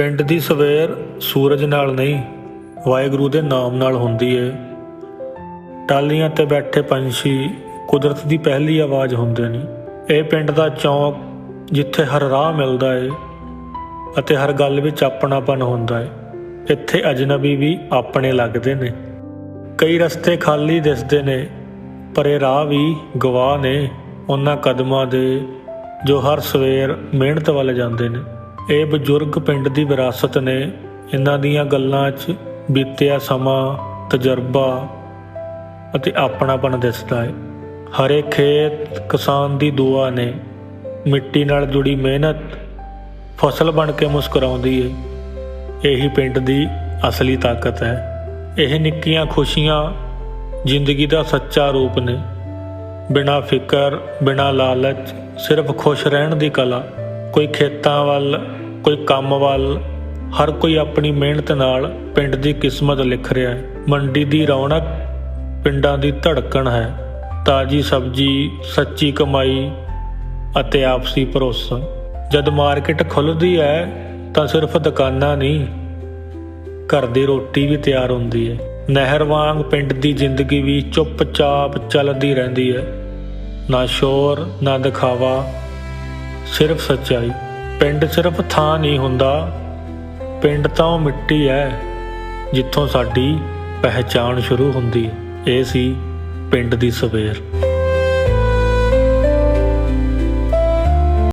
ਪਿੰਡ ਦੀ ਸਵੇਰ ਸੂਰਜ ਨਾਲ ਨਹੀਂ, ਵਾਹਿਗੁਰੂ ਦੇ ਨਾਮ ਨਾਲ ਹੁੰਦੀ ਏ। ਟਾਲੀਆਂ ਤੇ ਬੈਠੇ ਪੰਛੀ ਕੁਦਰਤ ਦੀ ਪਹਿਲੀ ਆਵਾਜ਼ ਹੁੰਦੇ ਨੇ। ਇਹ ਪਿੰਡ ਦਾ ਚੌਂਕ ਜਿੱਥੇ ਹਰ ਰਾਹ ਮਿਲਦਾ ਏ ਅਤੇ ਹਰ ਗੱਲ ਵਿੱਚ ਆਪਣਾਪਨ ਹੁੰਦਾ ਏ। ਇੱਥੇ ਅਜਨਬੀ ਵੀ ਆਪਣੇ ਲੱਗਦੇ ਨੇ। ਕਈ ਰਸਤੇ ਖਾਲੀ ਦਿਸਦੇ ਨੇ, ਪਰ ਇਹ ਰਾਹ ਵੀ ਗਵਾਹ ਨੇ। ਉਹਨਾਂ ਕਦਮਾਂ ਦੇ ਜੋ ਹਰ ਸਵੇਰ ਮਿਹਨਤ ਵੱਲ ਜਾਂਦੇ ਨੇ। ਇਹ ਬਜ਼ੁਰਗ ਪਿੰਡ ਦੀ ਵਿਰਾਸਤ ਨੇ ਇਹਨਾਂ ਦੀਆਂ ਗੱਲਾਂ 'ਚ ਬੀਤਿਆ ਸਮਾਂ, ਤਜਰਬਾ ਅਤੇ ਆਪਣਾਪਨ ਦਿਸਦਾ ਹੈ। ਹਰੇ ਖੇਤ ਕਿਸਾਨ ਦੀ ਦੁਆ ਨੇ ਮਿੱਟੀ ਨਾਲ ਜੁੜੀ ਮਿਹਨਤ ਫਸਲ ਬਣ ਕੇ ਮੁਸਕਰਾਉਂਦੀ ਏ ਇਹੀ ਪਿੰਡ ਦੀ ਅਸਲੀ ਤਾਕਤ ਹੈ। ਇਹ ਨਿੱਕੀਆਂ ਖੁਸ਼ੀਆਂ ਜ਼ਿੰਦਗੀ ਦਾ ਸੱਚਾ ਰੂਪ ਨੇ। ਬਿਨਾਂ ਫਿਕਰ, ਬਿਨਾਂ ਲਾਲਚ, ਸਿਰਫ ਖੁਸ਼ ਰਹਿਣ ਦੀ ਕਲਾ, ਕੋਈ ਖੇਤਾਂ ਵੱਲ ਕੋਈ ਕੰਮ ਵੱਲ, ਹਰ ਕੋਈ ਆਪਣੀ ਮਿਹਨਤ ਨਾਲ ਪਿੰਡ ਦੀ ਕਿਸਮਤ ਲਿਖ ਰਿਹਾ ਹੈ। ਮੰਡੀ ਦੀ ਰੌਣਕ ਪਿੰਡਾਂ ਦੀ ਧੜਕਣ ਹੈ। ਤਾਜੀ ਸਬਜ਼ੀ, ਸੱਚੀ ਕਮਾਈ ਅਤੇ ਆਪਸੀ ਭਰੋਸਾ। ਜਦ ਮਾਰਕੀਟ ਖੁੱਲਦੀ ਹੈ, ਤਾਂ ਸਿਰਫ ਦੁਕਾਨਾਂ ਨਹੀਂ, ਘਰ ਦੀ ਰੋਟੀ ਵੀ ਤਿਆਰ ਹੁੰਦੀ ਹੈ। ਨਹਿਰ ਵਾਂਗ ਪਿੰਡ ਦੀ ਜ਼ਿੰਦਗੀ ਵੀ ਚੁੱਪਚਾਪ ਚੱਲਦੀ ਰਹਿੰਦੀ ਹੈ। ਨਾ ਸ਼ੋਰ, ਨਾ ਦਿਖਾਵਾ, ਸਿਰਫ ਸੱਚਾਈ। ਪਿੰਡ ਸਿਰਫ ਥਾਂ ਨਹੀਂ ਹੁੰਦਾ। ਪਿੰਡ ਤਾਂ ਉਹ ਮਿੱਟੀ ਹੈ, ਜਿੱਥੋਂ ਸਾਡੀ ਪਹਿਚਾਣ ਸ਼ੁਰੂ ਹੁੰਦੀ। ਹੈ ਇਹ ਸੀ ਪਿੰਡ ਦੀ ਸਵੇਰ।